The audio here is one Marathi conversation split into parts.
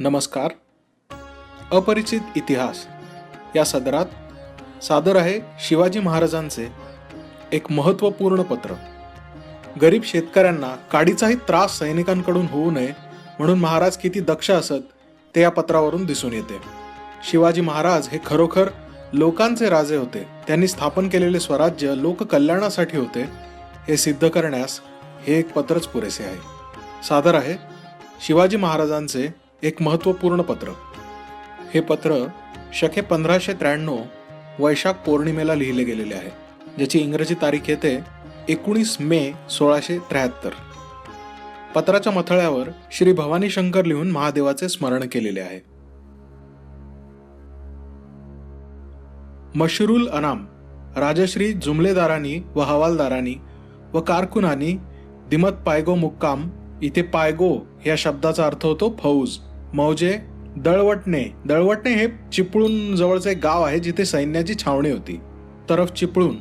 नमस्कार. अपरिचित इतिहास या सदरात सादर आहे शिवाजी महाराजांचे एक महत्त्वपूर्ण पत्र. गरीब शेतकऱ्यांना काडीचाही त्रास सैनिकांकडून होऊ नये म्हणून महाराज किती दक्ष असत ते या पत्रावरून दिसून येते. शिवाजी महाराज हे खरोखर लोकांचे राजे होते. त्यांनी स्थापन केलेले स्वराज्य लोककल्याणासाठी होते हे सिद्ध करण्यास हे एक पत्रच पुरेसे आहे. सादर आहे शिवाजी महाराजांचे एक महत्त्वपूर्ण पत्र. हे पत्र शके पंधराशे त्र्याण्णव वैशाख पौर्णिमेला लिहिले गेलेले आहे ज्याची इंग्रजी तारीख येते एकोणीस मे सोळाशे त्र्याहत्तर. पत्राच्या मथळ्यावर श्री भवानी शंकर लिहून महादेवाचे स्मरण केलेले आहे. मशरूल अनाम राजश्री जुमलेदारांनी व हवालदारांनी व कारकुनानी दिमत पायगो मुक्काम इथे पायगो या शब्दाचा अर्थ होतो फौज. मौजे दळवटणे. दळवटणे हे चिपळूण जवळचे एक गाव आहे जिथे सैन्याची छावणी होती. तरफ चिपळूण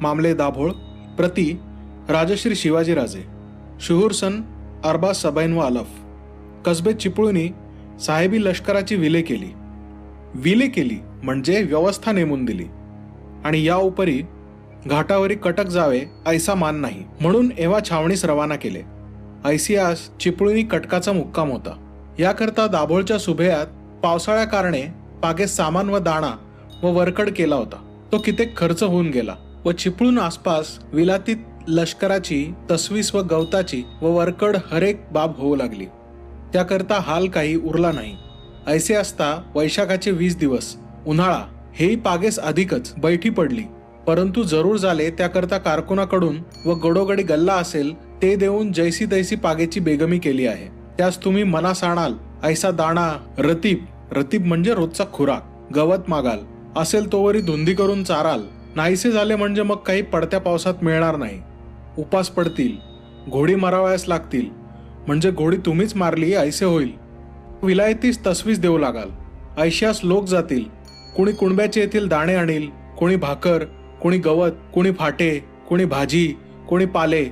मामले दाभोळ प्रति राजश्री शिवाजीराजे शुहूर सन अरबा सबैन व अलफ. कसबे चिपळूणी साहेबी लष्कराची विले केली. विले केली म्हणजे व्यवस्था नेमून दिली. आणि या उपरी घाटावरी कटक जावे ऐसा मान नाही. म्हणून एव्हा छावणीस रवाना केले. ऐसियास चिपळुणी कटकाचा मुक्काम होता. याकरता दाभोळच्या सुभेयात पावसाळ्या कारणे पागे सामान व दाणा व वरकड केला होता. तो कित्येक खर्च होऊन गेला व चिपळूण आसपास विलातीत लष्कराची तसवीस व गवताची व वरकड हरेक बाब होऊ लागली. त्याकरता हाल काही उरला नाही. ऐसे असता वैशाखाचे वीस दिवस उन्हाळा हेही पागेस अधिकच बैठी पडली. परंतु जरूर झाले त्याकरता कारकुनाकडून व गडोगडी गल्ला असेल ते देऊन जैसी तैसी पागेची बेगमी केली आहे. त्यास तुम्ही मनास आणाल ऐसा दाणा रतीब रतीब म्हणजे रोजचा खुराक गवत मागाल असेल तोवरी धुंदी करून चाराल नाहीसे झाले म्हणजे मग काही पडत्या पावसात मिळणार नाही. उपास पडतील घोडी मरावयास लागतील म्हणजे घोडी तुम्हीच मारली ऐसे होईल. विलायतीस तसवीस देऊ लागाल ऐश्यास लोक जातील कुणी कुणब्याचे येथील दाणे आणील कोणी भाकर कोणी गवत कोणी फाटे कोणी भाजी कोणी पाले.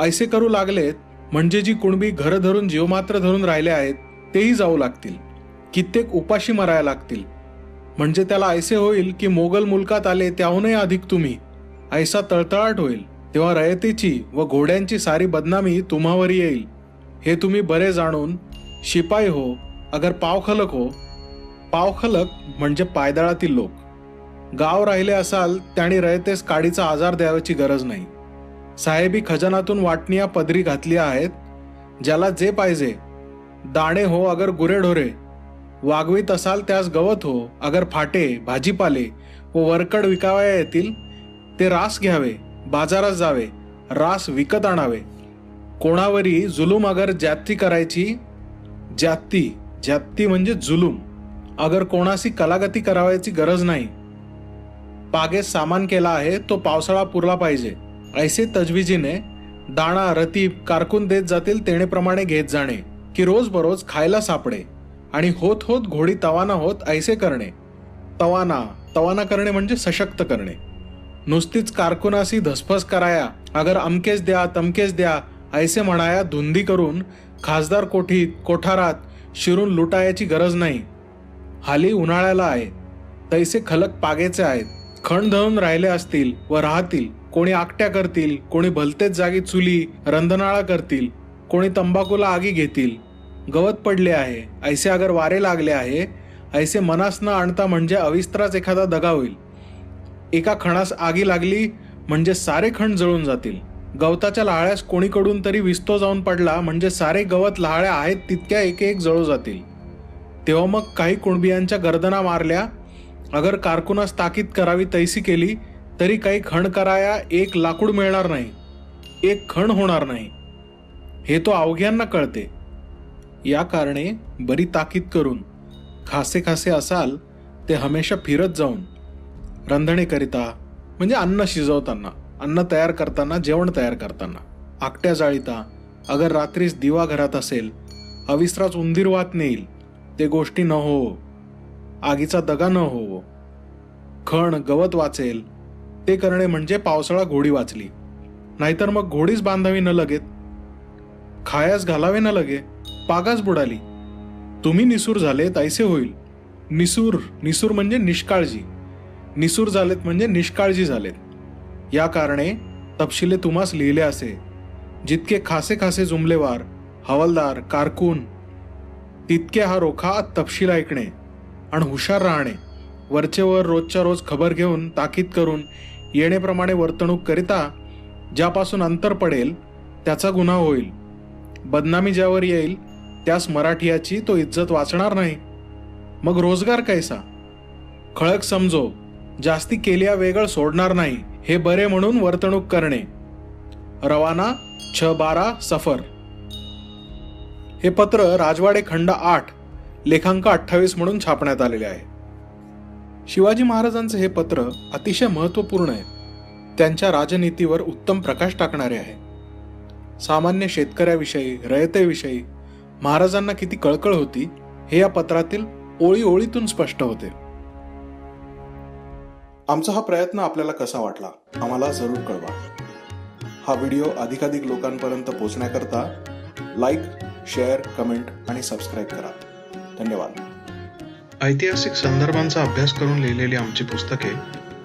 ऐसे करू लागलेत म्हणजे जी कुणबी घर धरून जीव मात्र धरून राहिले आहेत तेही जाऊ लागतील. कित्येक उपाशी मरायला लागतील. म्हणजे त्याला ऐसे होईल की मोगल मुलकात आले त्याहूनही अधिक तुम्ही. ऐसा तळतळाट होईल. तेव्हा रयतेची व घोड्यांची सारी बदनामी तुम्हावर येईल. हे तुम्ही बरे जाणून शिपाई हो अगर पावखलक हो. पावखलक म्हणजे पायदळातील लोक. गाव राहिले असाल त्याने रयतेस काडीचा आजार द्यावाची गरज नाही. साहेबी खजानातून वाटणिया पदरी घातली आहेत ज्याला जे पाहिजे दाणे हो अगर गुरेढोरे वागवीत असाल त्यास गवत हो अगर फाटे भाजीपाले व वरकड विकावया येतील ते रास घ्यावे बाजारात जावे रास विकत आणावे. कोणावरी जुलूम अगर जाती करायची जाती जाती म्हणजे जुलूम. अगर कोणाशी कलागती करावायची गरज नाही पागेस सामान केला आहे तो पावसाळा पुरला पाहिजे. ऐसे तजविजीने दाणा रतीब कारकून देत जातील तेणेप्रमाणे घेत जाणे की रोज बरोज खायला सापडे आणि होत होत घोडी तवाना होत ऐसे करणे. तवाना तवाना करणे म्हणजे सशक्त करणे. नुसतीच कारकुनासी धसफस कराया अगर अमकेच द्या तमकेच द्या ऐसे म्हणाया धुंदी करून खासदार कोठीत कोठारात शिरून लुटायाची गरज नाही. हाली उन्हाळ्याला आहे तैसे खलक पागेचे आहेत. खण धरून राहिले असतील व राहतील. कोणी आकट्या करतील कोणी भलतेच जागी चुली रंधनाळा करतील कोणी तंबाखूला आगी घेतील. गवत पडले आहे ऐसे अगर वारे लागले आहे ऐसे मनास न आणता म्हणजे अविस्त्राच एखादा दगा होईल. एका खणास आगी लागली म्हणजे सारे खण जळून जातील. गवताच्या लाहळ्यास कोणीकडून तरी विस्तो जाऊन पडला म्हणजे सारे गवत लाहळ्या आहेत तितक्या एक एक जळू जातील. तेव्हा मग काही कुणबियांच्या गर्दना मारल्या अगर कारकुनास ताकीद करावी तैसी केली तरी काही खण कराया एक लाकूड मिळणार नाही एक खण होणार नाही. हे तो अवघ्यांना कळते. या कारणे बरी ताकीद करून खासे खासे असाल ते हमेशा फिरत जाऊन रंधणेकरिता म्हणजे अन्न शिजवताना अन्न तयार करताना जेवण तयार करताना आकट्या जाळीता अगर रात्रीस दिवा घरात असेल अविस्त्राच उंदीर वात नेईल ते गोष्टी न हो. आगीचा दगा न होवो. खण गवत वाचेल. ते करणे म्हणजे पावसाळा घोडी वाचली. नाहीतर मग घोडीच बांधावी न लगेत. खायास घालावे न लगे पागास बुडाली. तुम्ही निसूर झाले तैसे होईल. निसूर निसूर म्हणजे निष्काळजी. निसूर झालेत म्हणजे निष्काळजी झालेत. या कारणे तपशिले तुम्हास लिहिले असे. जितके खासे खासे जुमलेवार हवालदार कारकून तितके हा रोखा तपशील ऐकणे. आणि हुशार राहणे वरचेवर रोजच्या रोज खबर घेऊन ताकीद करून येणेप्रमाणे वर्तणूक करिता ज्यापासून अंतर पडेल त्याचा गुन्हा होईल. बदनामी ज्यावर येईल त्यास मराठियाची तो इज्जत वाचणार नाही. मग रोजगार कैसा? खळक समजो जास्ती केल्या वेगळ सोडणार नाही हे बरे म्हणून वर्तणूक करणे. रवाना छ बारा सफर. हे पत्र राजवाडे खंड आठ लेखांक अठ्ठावीस म्हणून छापण्यात आलेले आहे. शिवाजी महाराजांचे हे पत्र अतिशय महत्त्वपूर्ण आहे. त्यांच्या राजनीतीवर उत्तम प्रकाश टाकणारे आहे. सामान्य शेतकऱ्याविषयी रयतेविषयी महाराजांना किती कळकळ होती हे या पत्रातील ओळी ओळीतून स्पष्ट होते. आमचा हा प्रयत्न आपल्याला कसा वाटला आम्हाला जरूर कळवा. हा व्हिडिओ अधिकाधिक लोकांपर्यंत पोहोचण्याकरता लाईक शेअर कमेंट आणि सबस्क्राईब करा. धन्यवाद. ऐतिहासिक संदर्भांचा अभ्यास करून लिहिलेली आमची पुस्तके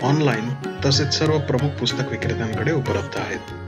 ऑनलाईन तसेच सर्व प्रमुख पुस्तक विक्रेत्यांकडे उपलब्ध आहेत.